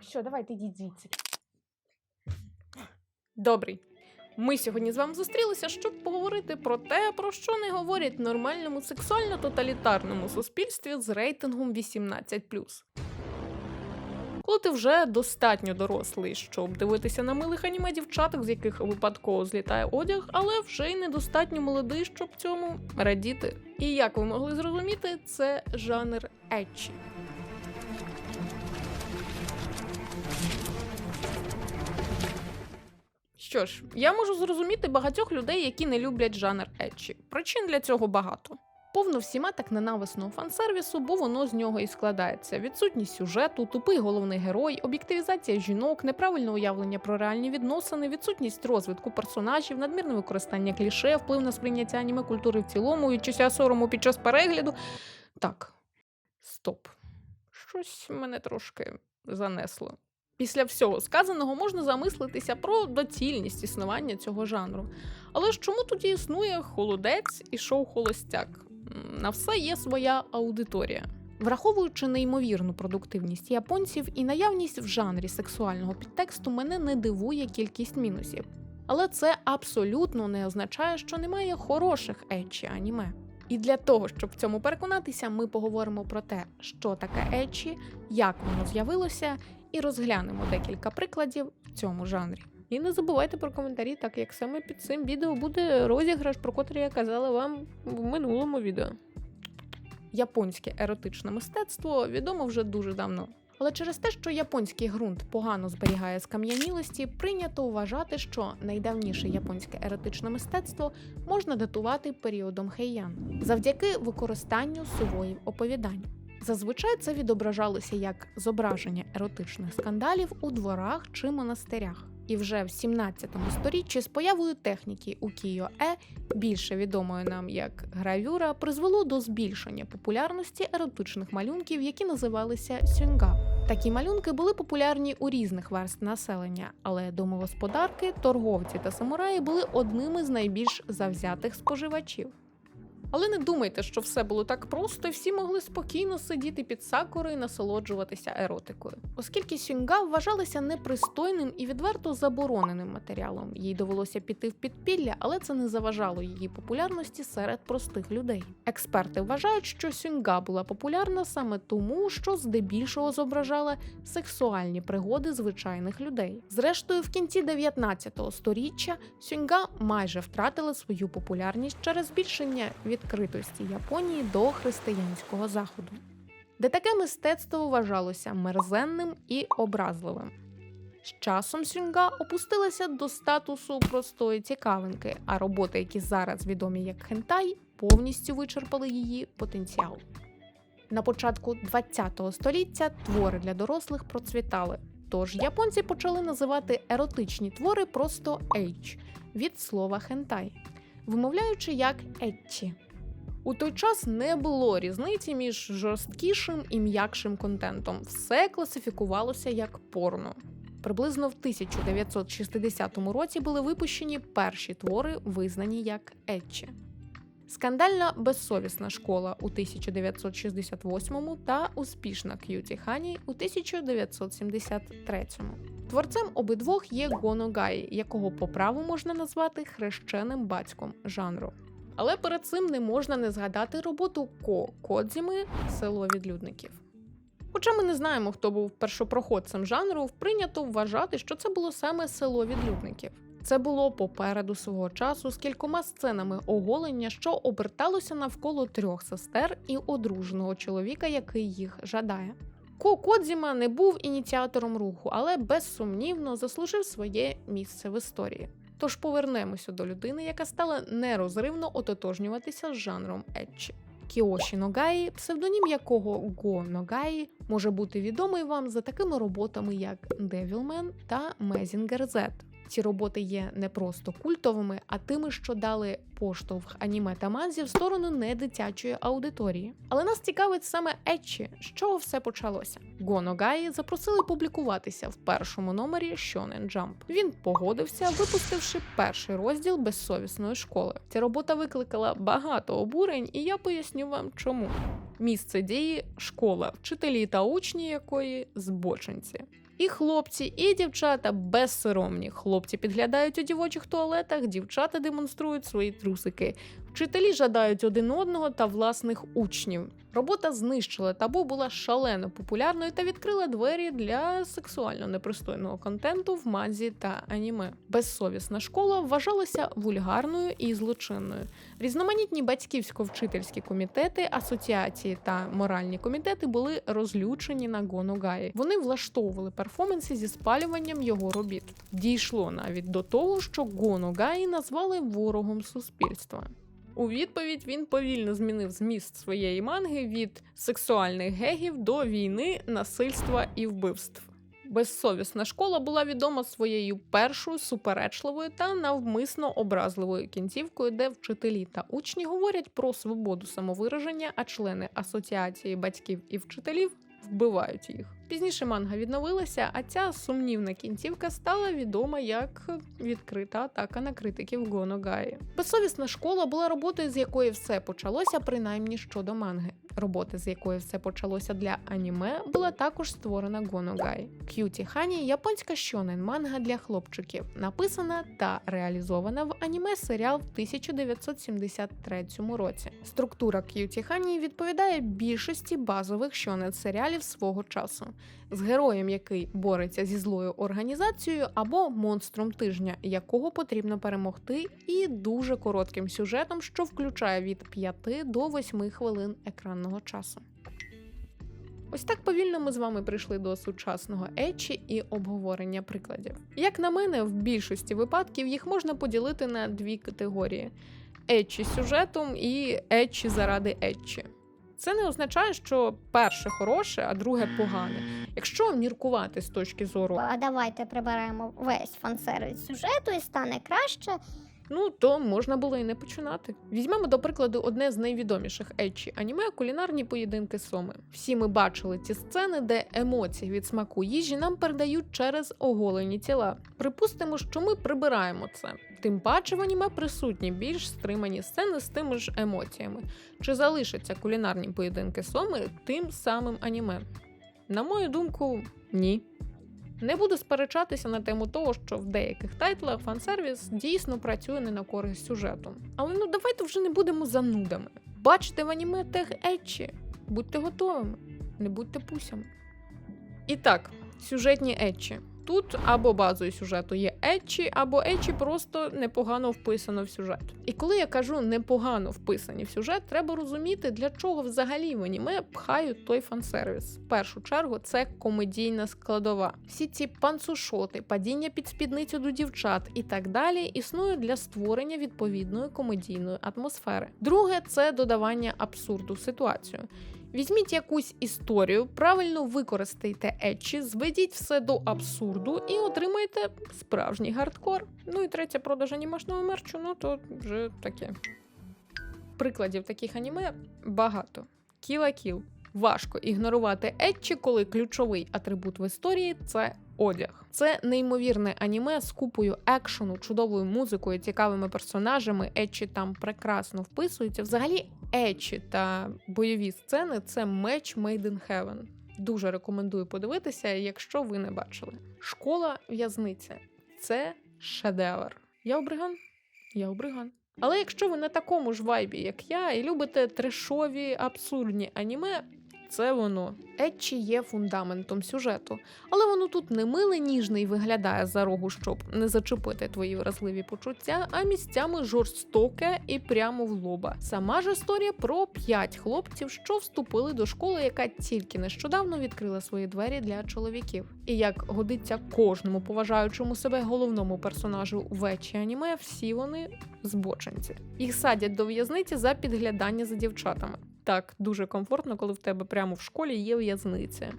Що, давайте йдіть звідси. Добрий. Ми сьогодні з вами зустрілися, щоб поговорити про те, про що не говорять в нормальному сексуально-тоталітарному суспільстві з рейтингом 18. Коли ти вже достатньо дорослий, щоб дивитися на милих аніме дівчаток, з яких випадково злітає одяг, але вже й недостатньо молодий, щоб цьому радіти. І як ви могли зрозуміти, це жанр етчі. Що ж, я можу зрозуміти багатьох людей, які не люблять жанр етчі. Причин для цього багато. Повно всіма так ненависного фансервісу, бо воно з нього і складається: відсутність сюжету, тупий головний герой, об'єктивізація жінок, неправильне уявлення про реальні відносини, відсутність розвитку персонажів, надмірне використання кліше, вплив на сприйняття аніме культури в цілому, відчуття сорому під час перегляду. Так, стоп. Щось мене трошки занесло. Після всього сказаного можна замислитися про доцільність існування цього жанру. Але ж чому тоді існує холодець і шоу Холостяк? На все є своя аудиторія. Враховуючи неймовірну продуктивність японців і наявність в жанрі сексуального підтексту, мене не дивує кількість мінусів. Але це абсолютно не означає, що немає хороших етчі аніме. І для того, щоб в цьому переконатися, ми поговоримо про те, що таке етчі, як воно з'явилося, і розглянемо декілька прикладів в цьому жанрі. І не забувайте про коментарі, так як саме під цим відео буде розіграш, про котрий я казала вам в минулому відео. Японське еротичне мистецтво відомо вже дуже давно. Але через те, що японський ґрунт погано зберігає скам'янілості, прийнято вважати, що найдавніше японське еротичне мистецтво можна датувати періодом хейян завдяки використанню сувоїв оповідань. Зазвичай це відображалося як зображення еротичних скандалів у дворах чи монастирях. І вже в 17 сторіччі з появою техніки укіо-е, більше відомої нам як гравюра, призвело до збільшення популярності еротичних малюнків, які називалися сюнга. Такі малюнки були популярні у різних верст населення, але домогосподарки, торговці та самураї були одними з найбільш завзятих споживачів. Але не думайте, що все було так просто, і всі могли спокійно сидіти під сакурою і насолоджуватися еротикою. Оскільки сюнга вважалася непристойним і відверто забороненим матеріалом, їй довелося піти в підпілля, але це не заважало її популярності серед простих людей. Експерти вважають, що сюнга була популярна саме тому, що здебільшого зображала сексуальні пригоди звичайних людей. Зрештою, в кінці 19 століття сюнга майже втратила свою популярність через збільшення відкритості Японії до християнського заходу, де таке мистецтво вважалося мерзенним і образливим. З часом сюнга опустилася до статусу простої цікавинки, а роботи, які зараз відомі як хентай, повністю вичерпали її потенціал. На початку ХХ століття твори для дорослих процвітали, тож японці почали називати еротичні твори просто ейч від слова хентай, вимовляючи як етчі. У той час не було різниці між жорсткішим і м'якшим контентом. Все класифікувалося як порно. Приблизно в 1960 році були випущені перші твори, визнані як етчі. Скандальна безсовісна школа у 1968 та успішна К'юті Хані у 1973. Творцем обидвох є Гоно Гай, якого по праву можна назвати хрещеним батьком жанру. Але перед цим не можна не згадати роботу Ко Кодзіми Село відлюдників. Хоча ми не знаємо, хто був першопроходцем жанру, прийнято вважати, що це було саме село відлюдників. Це було попереду свого часу з кількома сценами оголення, що оберталося навколо трьох сестер і одруженого чоловіка, який їх жадає. Ко Кодзіма не був ініціатором руху, але безсумнівно заслужив своє місце в історії. Тож повернемося до людини, яка стала нерозривно ототожнюватися з жанром етчі. Кіоші Ногаї, псевдонім якого Го Ногаї, може бути відомий вам за такими роботами, як Devilman та Мезінгер Z. Ці роботи є не просто культовими, а тими, що дали поштовх аніме та манзі в сторону недитячої аудиторії. Але нас цікавить саме Етчі, з чого все почалося. Гоно Гаї запросили публікуватися в першому номері Shonen Jump. Він погодився, випустивши перший розділ безсовісної школи. Ця робота викликала багато обурень, і я поясню вам, чому. Місце дії школа, вчителі та учні якої збочинці. І хлопці, і дівчата безсоромні. Хлопці підглядають у дівочих туалетах, дівчата демонструють свої трусики. Вчителі жадають один одного та власних учнів. Робота знищила табу, була шалено популярною та відкрила двері для сексуально непристойного контенту в манзі та аніме. Безсовісна школа вважалася вульгарною і злочинною. Різноманітні батьківсько-вчительські комітети, асоціації та моральні комітети були розлючені на Гоногаї. Вони влаштовували перформанси зі спалюванням його робіт. Дійшло навіть до того, що Гоногаї назвали ворогом суспільства. У відповідь він повільно змінив зміст своєї манги від сексуальних гегів до війни, насильства і вбивств. Безсовісна школа була відома своєю першою суперечливою та навмисно образливою кінцівкою, де вчителі та учні говорять про свободу самовираження, а члени асоціації батьків і вчителів вбивають їх. Пізніше манга відновилася, а ця сумнівна кінцівка стала відома як відкрита атака на критиків Гоногаї. Безсовісна школа була роботою, з якої все почалося, принаймні щодо манги. Робота, з якої все почалося для аніме, була також створена Гоногай. К'юті Хані японська щонен манга для хлопчиків, написана та реалізована в аніме серіал в 1973 році. Структура К'юті Хані відповідає більшості базових щонен серіалів свого часу. З героєм, який бореться зі злою організацією, або монстром тижня, якого потрібно перемогти, і дуже коротким сюжетом, що включає від 5 до 8 хвилин екранного часу. Ось так повільно ми з вами прийшли до сучасного ечі і обговорення прикладів. Як на мене, в більшості випадків їх можна поділити на дві категорії: ечі сюжетом і ечі заради ечі. Це не означає, що перше хороше, а друге погане. Якщо міркувати з точки зору, А давайте приберемо весь фан-сервіс сюжету і стане краще. Ну то можна було і не починати. Візьмемо до прикладу одне з найвідоміших ечі аніме кулінарні поєдинки соми. Всі ми бачили ці сцени, де емоції від смаку їжі нам передають через оголені тіла. Припустимо, що ми прибираємо це. Тим паче в аніме присутні більш стримані сцени з тими ж емоціями. Чи залишаться кулінарні поєдинки соми тим самим аніме? На мою думку, ні. Не буду сперечатися на тему того, що в деяких тайтлах фан-сервіс дійсно працює не на користь сюжету. Але ну давайте вже не будемо занудами. Бачите в аніме тех етчі. Будьте готовими, не будьте пусями. І так, сюжетні етчі. Тут або базою сюжету є етчі, або етчі просто непогано вписано в сюжет. І коли я кажу непогано вписані в сюжет, треба розуміти, для чого взагалі в аніме пхають той фан-сервіс. В першу чергу це комедійна складова. Всі ці панцушоти, падіння під спідницю до дівчат і так далі існують для створення відповідної комедійної атмосфери. Друге це додавання абсурду в ситуацію. Візьміть якусь історію, правильно використайте етчі, зведіть все до абсурду і отримайте справжній гардкор. Ну і третє продаж анімашного мерчу, ну то вже таке. Прикладів таких аніме багато. Кіла кіл. Важко ігнорувати етчі, коли ключовий атрибут в історії це одяг. Це неймовірне аніме з купою екшену, чудовою музикою, цікавими персонажами. Етчі там прекрасно вписуються. Взагалі, етчі та бойові сцени це меч Made in Heaven. Дуже рекомендую подивитися, якщо ви не бачили. Школа в'язниця це шедевр. Я обриган? Я обриган. Але якщо ви на такому ж вайбі, як я, і любите трешові, абсурдні аніме, це воно. Етчі є фундаментом сюжету, але воно тут не миле, ніжне і виглядає за рогу, щоб не зачепити твої вразливі почуття, а місцями жорстоке і прямо в лоба. Сама ж історія про п'ять хлопців, що вступили до школи, яка тільки нещодавно відкрила свої двері для чоловіків. І як годиться кожному поважаючому себе головному персонажу вечі аніме, всі вони збочинці. Їх садять до в'язниці за підглядання за дівчатами. Так, дуже комфортно, коли в тебе прямо в школі є в'язниця.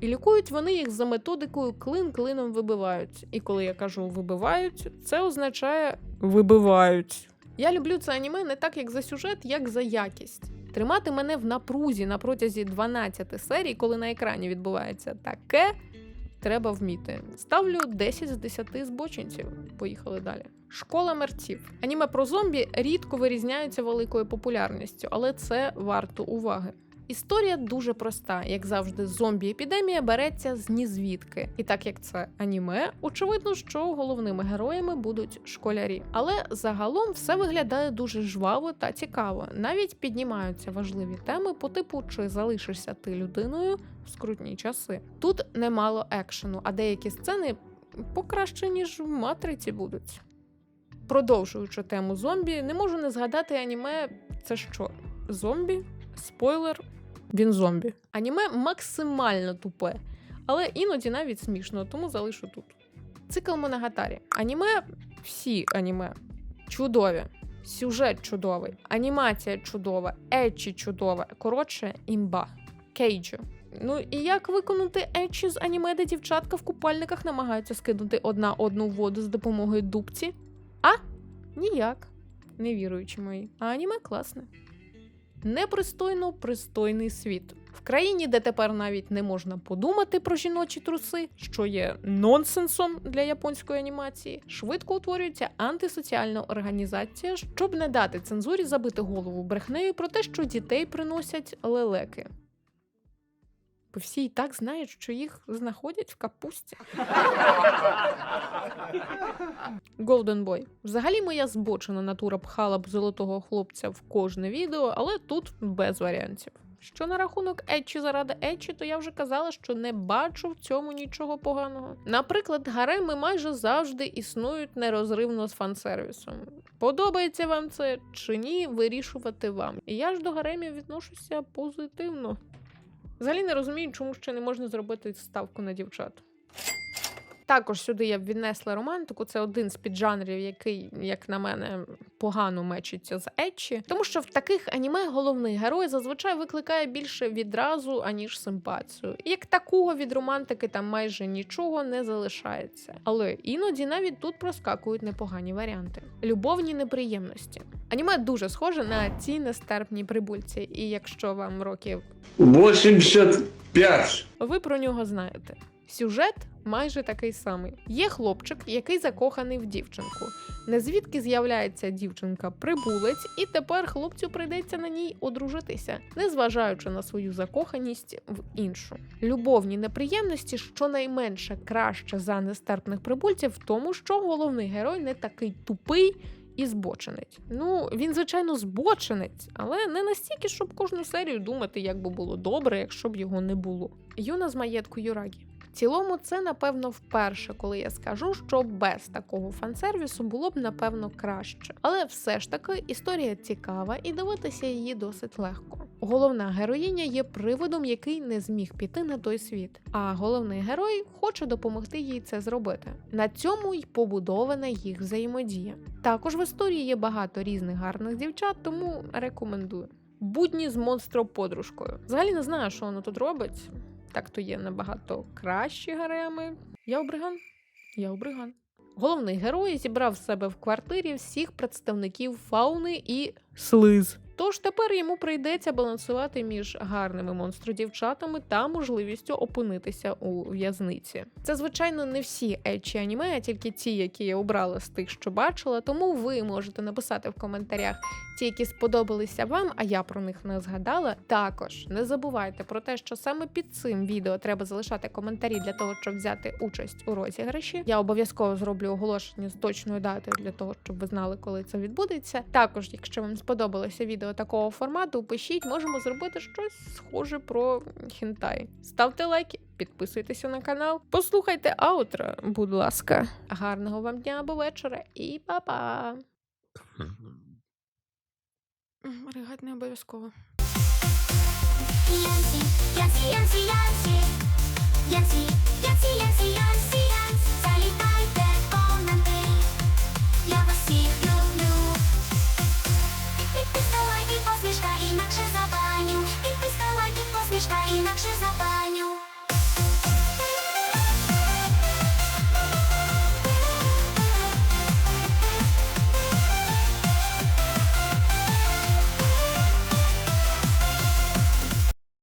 І лікують вони їх за методикою клин клином вибивають. І коли я кажу вибивають, це означає вибивають. Я люблю це аніме не так, як за сюжет, як за якість. Тримати мене в напрузі на протязі 12 серій, коли на екрані відбувається таке, треба вміти. Ставлю 10 з 10 збочинців. Поїхали далі. Школа мерців. Аніме про зомбі рідко вирізняються великою популярністю, але це варто уваги. Історія дуже проста, як завжди, зомбі-епідемія береться з нізвідки. І так як це аніме, очевидно, що головними героями будуть школярі. Але загалом все виглядає дуже жваво та цікаво. Навіть піднімаються важливі теми по типу, чи залишишся ти людиною в скрутні часи. Тут немало екшену, а деякі сцени покраще, ніж в матриці будуть. Продовжуючи тему зомбі, не можу не згадати аніме. Це що? Зомбі? Спойлер, він зомбі. Аніме максимально тупе, але іноді навіть смішно, тому залишу тут. Цикл Моногатарі. Аніме, всі аніме чудові. Сюжет чудовий, анімація чудова, ечі чудова. Коротше, імба. Кейджу. Ну і як виконати ечі з аніме, де дівчатка в купальниках намагаються скинути одна одну воду з допомогою дубці? А? Ніяк. Не віруючи мої. А аніме класне. Непристойно пристойний світ. В країні, де тепер навіть не можна подумати про жіночі труси, що є нонсенсом для японської анімації, швидко утворюється антисоціальна організація, щоб не дати цензурі забити голову брехнею про те, що дітей приносять лелеки. Бо всі і так знають, що їх знаходять в капусті. Golden Boy. Взагалі моя збочена натура пхала б золотого хлопця в кожне відео, але тут без варіантів. Що на рахунок Ечі заради Ечі, то я вже казала, що не бачу в цьому нічого поганого. Наприклад, гареми майже завжди існують нерозривно з фансервісом. Подобається вам це чи ні, вирішувати вам. І я ж до гаремів відношуся позитивно. Взагалі не розумію, чому ще не можна зробити ставку на дівчат. Також сюди я б віднесла романтику. Це один з піджанрів, який, як на мене, погано мечиться з Ечі. Тому що в таких аніме головний герой зазвичай викликає більше відразу, аніж симпатію. І як такого від романтики там майже нічого не залишається. Але іноді навіть тут проскакують непогані варіанти. Любовні неприємності. Аніме дуже схоже на ці нестерпні прибульці, і якщо вам років 85. ви про нього знаєте. Сюжет майже такий самий. Є хлопчик, який закоханий в дівчинку. Незвідки з'являється дівчинка-прибулець, і тепер хлопцю прийдеться на ній одружитися, незважаючи на свою закоханість в іншу. Любовні неприємності щонайменше краще за нестерпних прибульців в тому, що головний герой не такий тупий. І збочинець. Ну, він, звичайно, збочинець, але не настільки, щоб кожну серію думати, як би було добре, якщо б його не було. Юна з маєтку Юрагі. Цілому, це напевно вперше, коли я скажу, що без такого фансервісу було б напевно краще. Але все ж таки історія цікава і дивитися її досить легко. Головна героїня є приводом, який не зміг піти на той світ. А головний герой хоче допомогти їй це зробити. На цьому й побудована їх взаємодія. Також в історії є багато різних гарних дівчат, тому рекомендую. Будні з монстроподружкою. Взагалі не знаю, що воно тут робить. Так то є набагато кращі гареми. Я обриган. Я обриган. Головний герой зібрав себе в квартирі всіх представників фауни і слиз. Тож тепер йому прийдеться балансувати між гарними монстродівчатами та можливістю опинитися у в'язниці. Це, звичайно, не всі ечі аніме, а тільки ті, які я обрала з тих, що бачила. Тому ви можете написати в коментарях ті, які сподобалися вам, а я про них не згадала. Також не забувайте про те, що саме під цим відео треба залишати коментарі для того, щоб взяти участь у розіграші. Я обов'язково зроблю оголошення з точною датою для того, щоб ви знали, коли це відбудеться. Також, якщо вам сподобалося відео такого формату, пишіть, можемо зробити щось схоже про хінтай. Ставте лайки, підписуйтеся на канал, послухайте аутро, будь ласка. Гарного вам дня або вечора і па-па! Ригать не обов'язково. Yancy, Yancy, Yancy, Yancy, Yancy.